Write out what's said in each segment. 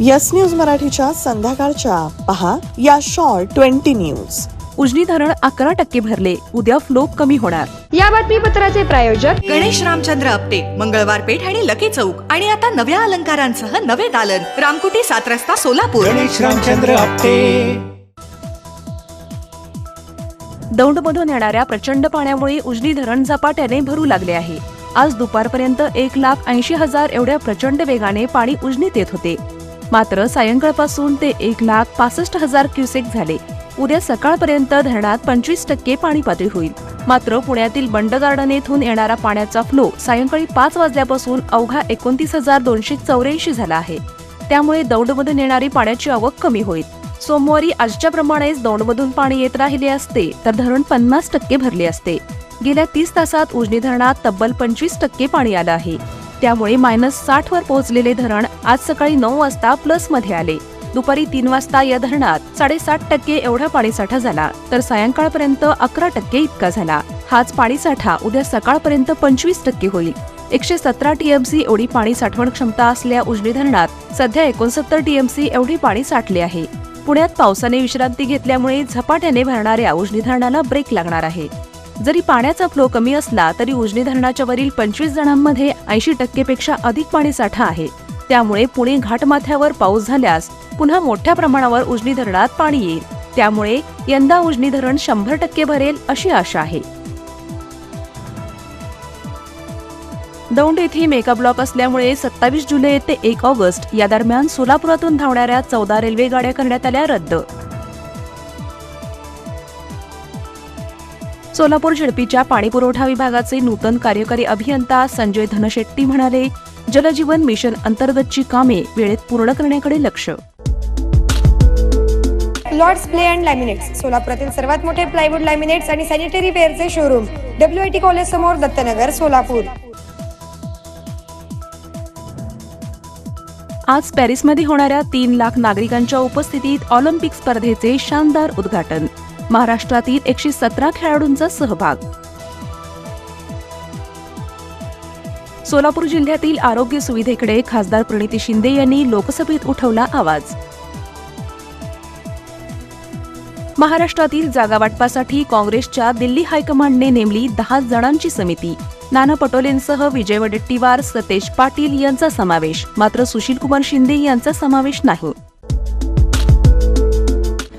Yes news मराठीच्या संध्याकाळच्या. पहा या शॉर्ट ट्वेंटी न्यूज. उजनी धरण अकरा टक्के भरले. उद्या फ्लो कमी होणार. या बातमीपत्राचे प्रायोजक गणेश रामचंद्र आपटे मंगळवार पेठ आणि लकी चौक. आणि आता नव्या अलंकारांसह नवे दालन. रामकुटी सात रस्ता सोलापूर. गणेश रामचंद्र आपटे. दौंडमधून येणाऱ्या प्रचंड पाण्यामुळे उजनी धरण झपाट्याने भरू लागले आहे. आज दुपारपर्यंत एक लाख ऐंशी हजार एवढ्या प्रचंड वेगाने पाणी उजनीत येत होते. मात्र सायंकाळपासून ते एक लाख पासष्ट हजार क्युसेक झाले. उद्या सकाळपर्यंत धरणात पंचवीस टक्के पाणी पातळी होईल. मात्र पुण्यातील बंड गार्डन येथून येणारा पाण्याचा फ्लो सायंकाळी पाच वाजल्यापासून अवघा एकोणतीस हजार दोनशे चौऱ्याऐंशी झाला आहे. त्यामुळे दौंडमधून येणारी पाण्याची आवक कमी होईल. सोमवारी आजच्या प्रमाणेच दौंडमधून पाणी येत राहिले असते तर धरण पन्नास टक्के भरले असते. गेल्या तीस तासात उजनी धरणात तब्बल पंचवीस टक्के पाणी आलं आहे. त्यामुळे मायनस साठ वर पोहोचलेले धरण आज सकाळी नऊ वाजता प्लसमध्ये आले. दुपारी तीन वाजता या धरणात साडेसात टक्के एवढा पाणीसाठा झाला तर सायंकाळपर्यंत अकरा टक्के इतका झाला. हाच पाणीसाठा उद्या सकाळपर्यंत पंचवीस टक्के होईल. एकशे सतरा टीएमसी एवढी पाणी साठवण क्षमता असल्या उजनी धरणात सध्या एकोणसत्तर टीएमसी एवढी पाणी साठले आहे. पुण्यात पावसाने विश्रांती घेतल्यामुळे झपाट्याने भरणाऱ्या उजनी धरणाला ब्रेक लागणार आहे. जरी पाण्याचा फ्लो कमी असला तरी उजनी धरणाच्या वरील पंचवीस जणांमध्ये ऐंशी टक्केपेक्षा अधिक पाणी साठा आहे. त्यामुळे पुणे घाटमाथ्यावर पाऊस झाल्यास पुन्हा मोठ्या प्रमाणावर उजनी धरणात पाणी येईल. त्यामुळे यंदा उजनी धरण शंभर टक्के भरेल अशी आशा आहे. दौंड येथे मेगा ब्लॉक असल्यामुळे सत्तावीस जुलै ते एक ऑगस्ट या दरम्यान सोलापुरातून धावणाऱ्या चौदा रेल्वे गाड्या करण्यात आल्या रद्द. सोलापूर झडपीच्या पाणीपुरवठा विभागाचे नूतन कार्यकारी अभियंता संजय धनशेट्टी म्हणाले जलजीवन मिशन अंतर्गतची कामे वेळेत पूर्ण करण्याकडे लक्ष. लॉर्ड्स प्ले अँड लॅमिनेट्स सोलापुरातील सर्वात मोठे प्लायवूड लॅमिनेट्स आणि sanitary ware showroom W I T college समोर दत्तनगर सोलापूर. आज पॅरिसमध्ये होणाऱ्या तीन लाख नागरिकांच्या उपस्थितीत ऑलिम्पिक स्पर्धेचे शानदार उद्घाटन. महाराष्ट्रातील एकशे सतरा खेळाडूंचा सहभाग. सोलापूर जिल्ह्यातील आरोग्य सुविधेकडे खासदार प्रणिती शिंदे यांनी लोकसभेत उठवला आवाज. महाराष्ट्रातील जागा वाटपासाठी काँग्रेसच्या दिल्ली हायकमांडने नेमली दहा जणांची समिती. नाना पटोलेंसह विजय वडेट्टीवार सतेज पाटील यांचा समावेश. मात्र सुशीलकुमार शिंदे यांचा समावेश नाही.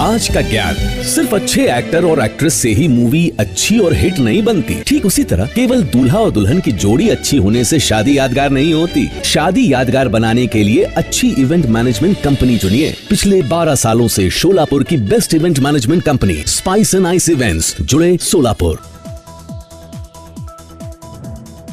आज का ज्ञान सिर्फ़ अच्छे एक्टर और एक्ट्रेस से ही मूवी अच्छी और हिट नहीं बनती। ठीक उसी तरह केवल दूल्हा और दुल्हन की जोड़ी अच्छी होने से शादी यादगार नहीं होती। शादी यादगार बनाने के लिए अच्छी इवेंट मैनेजमेंट कंपनी चुनिए। पिछले 12 सालों से शोलापुर की best event management company spice and ice events जुड़े सोलापुर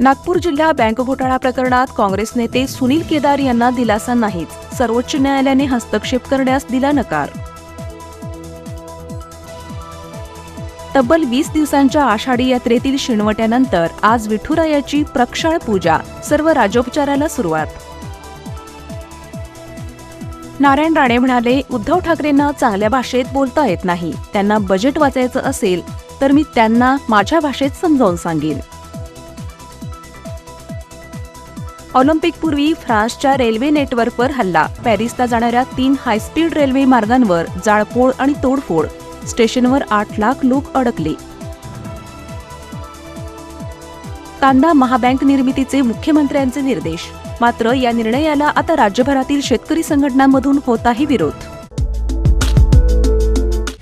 नागपूर जिल्हा बँक घोटाळा प्रकरणात काँग्रेस नेते सुनील केदार यांना दिलासा नाहीच सर्वोच्च न्यायालयाने हस्तक्षेप करण्यास दिला नकार. तब्बल वीस दिवसांच्या आषाढी यात्रेतील शिणवट्यानंतर आज विठुरायाची प्रक्षाळ पूजा. सर्व राजोपचाराला सुरुवात. नारायण राणे म्हणाले उद्धव ठाकरेंना चांगल्या भाषेत बोलता येत नाही. त्यांना बजेट वाचायचं असेल तर मी त्यांना माझ्या भाषेत समजावून सांगेन. ऑलिम्पिकपूर्वी फ्रान्सच्या रेल्वे नेटवर्कवर हल्ला. पॅरिसला जाणाऱ्या तीन हायस्पीड रेल्वे मार्गांवर जाळपोळ आणि तोडफोड. स्टेशनवर आठ लाख लोक अडकले. कांदा महाबँक निर्मितीचे मुख्यमंत्र्यांचे निर्देश. मात्र या निर्णयाला आता राज्यभरातील शेतकरी संघटनांमधून होत आहे विरोध.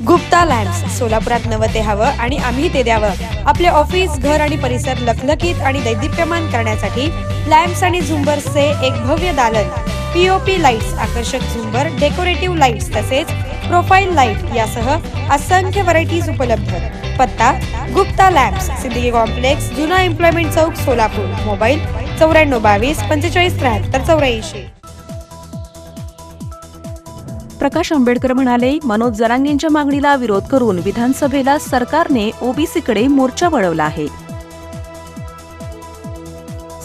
गुप्ता लॅम्प्स सोलापुरात नवं ते हवं आणि आम्ही ते द्यावं. आपले ऑफिस घर आणि परिसर लखलखीत आणि दैदिप्यमान करण्यासाठी लॅम्प्स आणि झुंबर्सचे एक भव्य दालन. पीओपी लाईट्स आकर्षक झुंबर डेकोरेटिव्ह लाईट्स तसेच प्रोफाईल लाइट यासह असंख्य व्हरायटीज उपलब्ध पत्ता गुप्ता लॅब्स सिद्दीकी कॉम्प्लेक्स जुना एम्प्लॉयमेंट चौक सोलापूर. मोबाईल चौऱ्याण्णव बावीस पंचेचाळीस त्र्याहत्तर चौऱ्याऐंशी. प्रकाश आंबेडकर म्हणाले मनोज जरांगेंच्या मागणीला विरोध करून विधानसभेला सरकारने ओबीसीकडे मोर्चा वळवला आहे.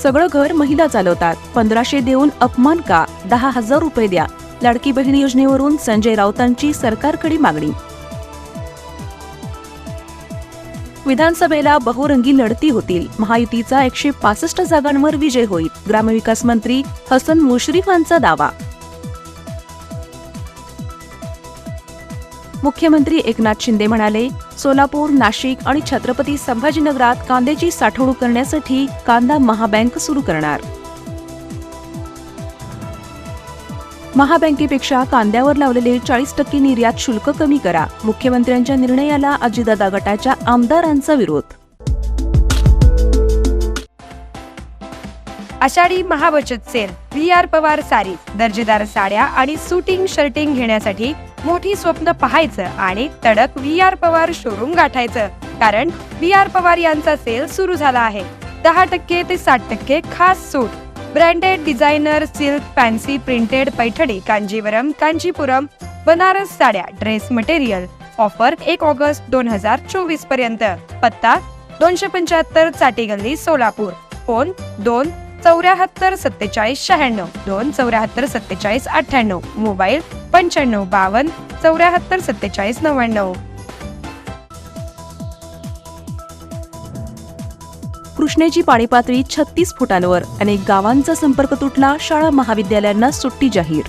सगळं घर महिला चालवतात. पंधराशे देऊन अपमान का? दहा हजार रुपये द्या. लाडकी बहीण योजनेवरून संजय राऊतांची सरकारकडे मागणी. विधानसभेला बहुरंगी लढती होतील. महायुतीचा एकशे पासष्ट जागांवर विजय होईल. ग्रामविकास मंत्री हसन मुश्रीफांचा दावा. मुख्यमंत्री एकनाथ शिंदे म्हणाले सोलापूर नाशिक आणि छत्रपती संभाजीनगरात कांद्याची साठवणूक करण्यासाठी कांदा महाबँक सुरू करणार. महाबँकेपेक्षा कांद्यावर लावलेले चाळीस टक्के निर्यात शुल्क कमी करा. मुख्यमंत्र्यांच्या निर्णयाला अजितदादा गटाच्या आमदारांचा विरोध. Ashadhi महाबचत sale V R Pawar sari दर्जेदार साड्या आणि सुटिंग शर्टिंग घेण्यासाठी मोठी स्वप्न पाहायचं आणि तडक व्ही आर पवार शोरूम गाठायचं. कारण व्ही आर पवार यांचा सेल सुरू झाला आहे. दहा टक्के ते साठ टक्के खास सूट. Branded designer silk fancy printed Paithani Kanjivaram Kanjipuram Banaras साड्या ड्रेस मटेरियल ऑफर एक ऑगस्ट दोन हजार चोवीसपर्यंत. पत्ता दोनशे पंच्याहत्तर चाटी गल्ली सोलापूर. फोन दोन चौऱ्याहत्तर सत्तेचाळीस शहाण्णव. दोन चौऱ्याहत्तर सत्तेचाळीस अठ्ठ्याण्णव. मोबाईल पंच्याण्णव बावन्न चौऱ्याहत्तर सत्तेचाळीस नव्याण्णव. कृष्णेची पाणी पातळी छत्तीस फुटांवर. अनेक गावांचा संपर्क तुटला शाळा महाविद्यालयांना सुट्टी जाहीर.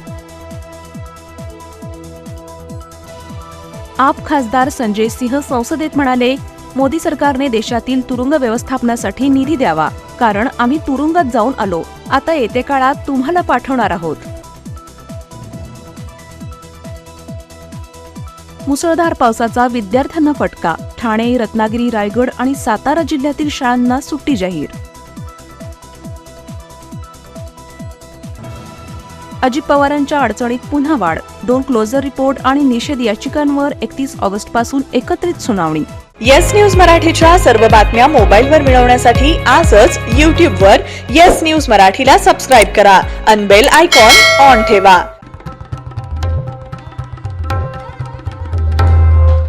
आप खासदार संजय सिंह संसदेत म्हणाले मोदी सरकारने देशातील तुरुंग व्यवस्थापनासाठी निधी द्यावा. कारण आम्ही तुरुंगात जाऊन आलो. आता येते काळात तुम्हाला पाठवणार आहोत. मुसळधार पावसाचा विद्यार्थ्यांना फटका. ठाणे रत्नागिरी रायगड आणि सातारा जिल्ह्यातील शाळांना सुट्टी जाहीर. अजित पवारांच्या अडचणीत पुन्हा वाढ. दोन क्लोजर रिपोर्ट आणि निषेध याचिकांवर एकतीस ऑगस्टपासून एकत्रित सुनावणी. येस न्यूज मराठीच्या सर्व बातम्या मोबाईलवर मिळवण्यासाठी आजच यूट्यूबवर येस न्यूज मराठीला सबस्क्राईब करा. अनबेल आयकॉन ऑन ठेवा.